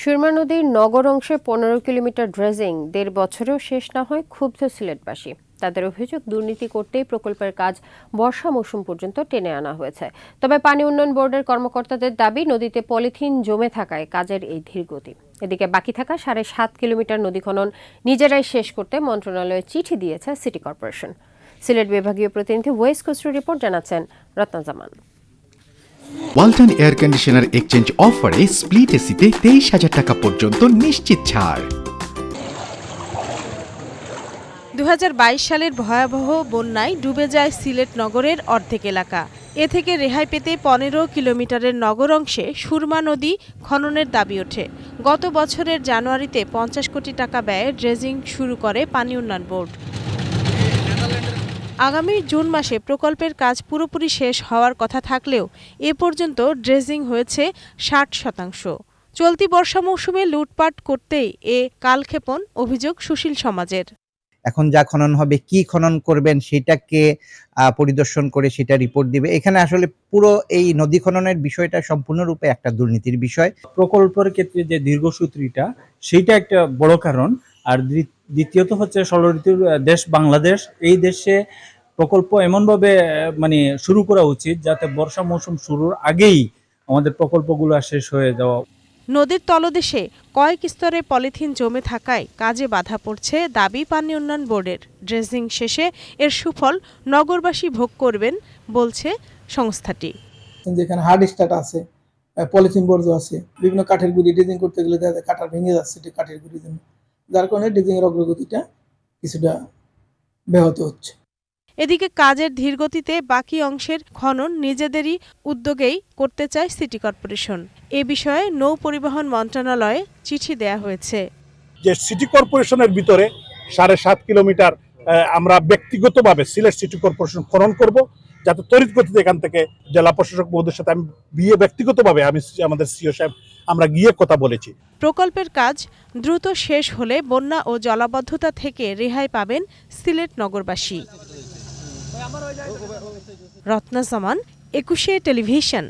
সুরমা নদীর নগর অংশে পনেরো কিলোমিটার ড্রেজিং। দেড় বছরেও শেষ না হয় ক্ষুব্ধ সিলেটবাসী। তাদের অভিযোগ, দুর্নীতি করতেই প্রকল্পের কাজ বর্ষা মৌসুম পর্যন্ত টেনে আনা হয়েছে। তবে পানি উন্নয়ন বোর্ডের কর্মকর্তাদের দাবি, নদীতে পলিথিন জমে থাকায় কাজের এই ধীরগতি এদিকে বাকি থাকা সাড়ে সাত কিলোমিটার নদী খনন নিজেরাই শেষ করতে মন্ত্রণালয়ে চিঠি দিয়েছে সিটি কর্পোরেশন। সিলেট বিভাগীয় প্রতিনিধি ওয়েস্ট কস্টু রিপোর্ট জানাচ্ছেন Ratnazaman Walton air conditioner exchange অফারে স্প্লিট এসিতে তেইশ হাজার টাকা পর্যন্ত নিশ্চিত ছাড়। দু হাজার বাইশ সালের ভয়াবহ বন্যায় ডুবে যায় সিলেট নগরের অর্ধেক এলাকা। এ থেকে রেহাই পেতে পনেরো কিলোমিটারের নগর অংশে সুরমা নদী খননের দাবি ওঠে। গত বছরের জানুয়ারিতে পঞ্চাশ কোটি টাকা ব্যয়ে ড্রেজিং শুরু করে পানি উন্নয়ন বোর্ড। আগামী জুন মাসে প্রকল্পের কাজ পুরোপুরি শেষ হওয়ার কথা থাকলেও এ পর্যন্ত ড্রেজিং হয়েছে ষাট শতাংশ। চলতি বর্ষা মৌসুমে লুটপাট করতেই এ কালক্ষেপণ অভিযোগ সুশীল সমাজের। এখন যা খনন হবে কি খনন করবেন সেটাকে পরিদর্শন করে সেটা রিপোর্ট দিবে। এখানে আসলে পুরো এই নদী খননের বিষয়টা সম্পূর্ণরূপে একটা দুর্নীতির বিষয়। প্রকল্পের ক্ষেত্রে যে দীর্ঘসূত্রিটা সেইটা একটা বড় কারণ। আর দ্বি- দ্বিতীয়ত হচ্ছে ষড়ঋতুর দেশ বাংলাদেশ। এই দেশে প্রকল্প এমনভাবে মানে শুরু করা উচিত যাতে বর্ষা মৌসুম শুরুর আগেই আমাদের প্রকল্পগুলো শেষ হয়ে যাওয়া। নদীর তলদেশে কয়েক স্তরে পলিথিন জমে থাকায় কাজে বাধা পড়ছে দাবি পানি উন্নয়ন বোর্ডের। ড্রেজিং শেষে এর সুফল নগরবাসী ভোগ করবেন বলছে সংস্থাটি। যেখানে হার্ড স্টার্ট আছে পলিথিন বর্জ্য আছে বিভিন্ন কাঠের গুঁড়ি ডিজিং করতে গেলে কাটা ভেঙে যাচ্ছে কাঠের গুঁড়ির জন্য। যার কারণে ডিজিং অগ্রগতিটা কিছুটা ব্যাহত হচ্ছে। এদিকে কাজের ধীরগতিতে বাকি অংশের খনন নিজেদেরই উদ্যোগেই করতে চায় সিটি কর্পোরেশন। এ বিষয়ে নৌ পরিবহন মন্ত্রণালয়ে চিঠি দেয়া হয়েছে। যে সিটি কর্পোরেশনের ভিতরে সাড়ে সাত কিলোমিটার আহ, আমরা ব্যক্তিগতভাবে সিলেট সিটি কর্পোরেশন খনন করব যাতে তড়িৎ গতিতে এখান থেকে জেলা প্রশাসক মহোদয়ের সাথে আমি বিয়ে ব্যক্তিগতভাবে আমি আমাদের সিও সাহেব আমরা গিয়ে কথা বলেছি। প্রকল্পের কাজ দ্রুত শেষ হলে বন্যা ও জলাবদ্ধতা থেকে রেহাই পাবেন সিলেট নগরবাসী। রত্না জামান একুশে টেলিভিশন।